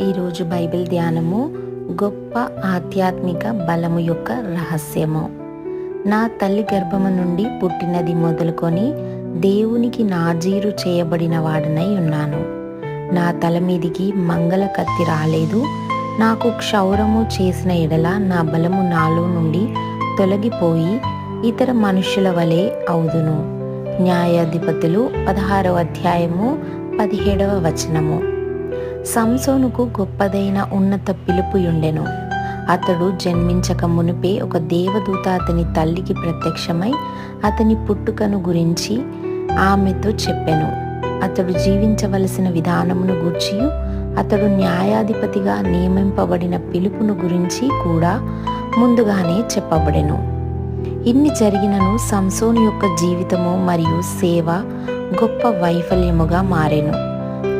ఈరోజు బైబిల్ ధ్యానము గొప్ప ఆధ్యాత్మిక బలము యొక్క రహస్యము. నా తల్లి గర్భము నుండి పుట్టినది మొదలుకొని దేవునికి నాజీరు చేయబడిన వాడనై ఉన్నాను. నా తల మీదికి మంగళ కత్తి రాలేదు. నాకు క్షౌరము చేసిన ఎడల నా బలము నాలో నుండి తొలగిపోయి ఇతర మనుషుల వలె అవుదును. న్యాయాధిపతులు పదహారవ అధ్యాయము పదిహేడవ వచనము. సంసోనుకు గొప్పదైన ఉన్నత పిలుపుయుండెను. అతడు జన్మించక మునిపే ఒక దేవదూత అతని తల్లికి ప్రత్యక్షమై అతని పుట్టుకను గురించి ఆమెతో చెప్పెను. అతడు జీవించవలసిన విధానమును గూర్చి అతడు న్యాయాధిపతిగా నియమింపబడిన పిలుపును గురించి కూడా ముందుగానే చెప్పబడెను. ఇన్ని జరిగినను సంసోను యొక్క జీవితము మరియు సేవ గొప్ప వైఫల్యముగా మారెను.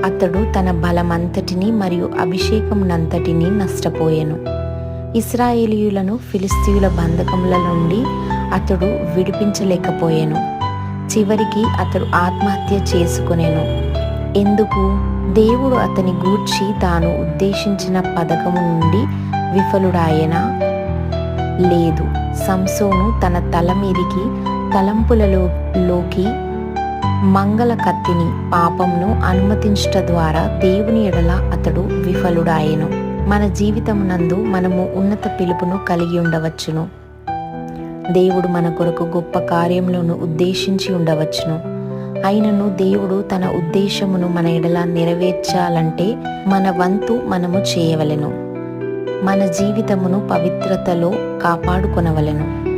అతడు తన బలమంతటిని మరియు అభిషేకమునంతటిని నష్టపోయెను. ఇస్రాయేలీయులను ఫిలిస్తీయుల బంధకముల నుండి అతడు విడిపించలేకపోయాను. చివరికి అతడు ఆత్మహత్య చేసుకునేను. ఎందుకు? దేవుడు అతని గూర్చి తాను ఉద్దేశించిన పథకము నుండి విఫలుడాయనా లేదు. సంసోను తన తల మీదికి తలంపులలోకి మంగళ కత్తిని పాపంను అనుమతించట ద్వారా దేవుని ఎడల అతడు విఫలుడాయెను. మన జీవితమునందు మనము ఉన్నత పిలుపును కలిగి ఉండవచ్చును. దేవుడు మన కొరకు గొప్ప కార్యములను ఉద్దేశించి ఉండవచ్చును. అయినను దేవుడు తన ఉద్దేశమును మన ఎడల నెరవేర్చాలంటే మన వంతు మనము చేయవలెను. మన జీవితమును పవిత్రతలో కాపాడుకొనవలెను.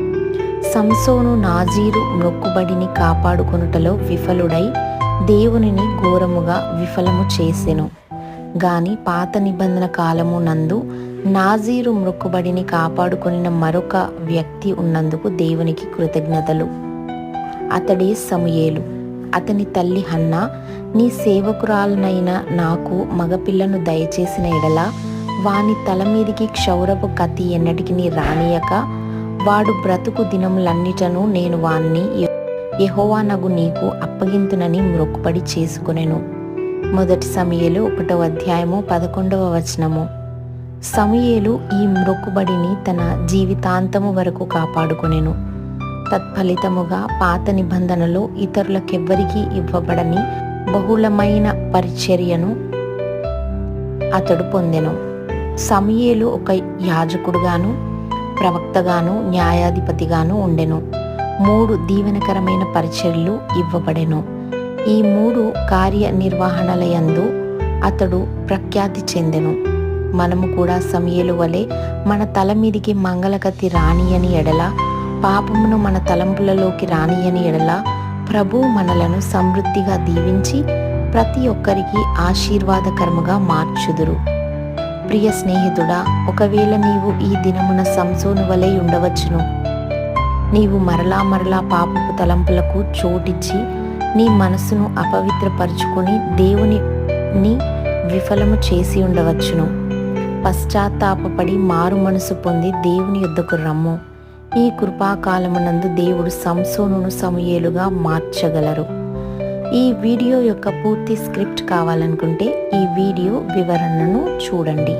సంసోను నాజీరు నొక్కుబడిని కాపాడుకొనుటలో విఫలుడై దేవునిని ఘోరముగా విఫలము చేసెను. గాని పాత నిబంధన కాలము నందు నాజీరు మృక్కుబడిని కాపాడుకొనిన మరొక వ్యక్తి ఉన్నందుకు దేవునికి కృతజ్ఞతలు. అతడే సమయేలు. అతని తల్లి హన్న నీ సేవకురాలనైన నాకు మగపిల్లను దయచేసిన ఎడల వాని తల మీదికి క్షౌరపు కత్తి ఎన్నటికి నీ రానియక వాడు బ్రతుకు దినములన్నిటను నేను వాణ్ణి యహోవానగు నీకు అప్పగింతునని మొక్కుపడి చేసుకునెను. మొదటి సమయలు ఒకటో అధ్యాయము పదకొండవ వచనము. సమయలు ఈ మొక్కుబడిని తన జీవితాంతము వరకు కాపాడుకునేను. తత్ఫలితముగా పాత నిబంధనలో ఇతరులకెవ్వరికీ ఇవ్వబడని బహుళమైన పరిచర్యను అతడు పొందెను. సమయలు ఒక యాజకుడుగాను ప్రవక్తగాను న్యాయాధిపతిగాను ఉండెను. మూడు దీవెనకరమైన పరిచర్లు ఇవ్వబడెను. ఈ మూడు కార్యనిర్వహణలయందు అతడు ప్రఖ్యాతి చెందెను. మనము కూడా సమయలు వలె మన తల మీదికి మంగళగతి రానియని ఎడల పాపమును మన తలంపులలోకి రానియని ఎడల ప్రభు మనలను సమృద్ధిగా దీవించి ప్రతి ఒక్కరికి ఆశీర్వాదకరముగా మార్చుదురు. ప్రియ స్నేహితుడా ఒకవేళ నీవు ఈ దినమున సంసోను వలె ఉండవచ్చును. నీవు మరలా మరలా పాపపు తలంపులకు చోటిచ్చి నీ మనసును అపవిత్రపరుచుకొని దేవుని విఫలము చేసి ఉండవచ్చును. పశ్చాత్తాపడి మారు మనసు పొంది దేవుని యుద్ధకు రమ్ము. ఈ కృపాకాలమునందు దేవుడు సంసోనును సమయేలుగా మార్చగలరు. ఈ వీడియో యొక్క పూర్తి స్క్రిప్ట్ కావాలనుకుంటే ఈ వీడియో వివరణను చూడండి.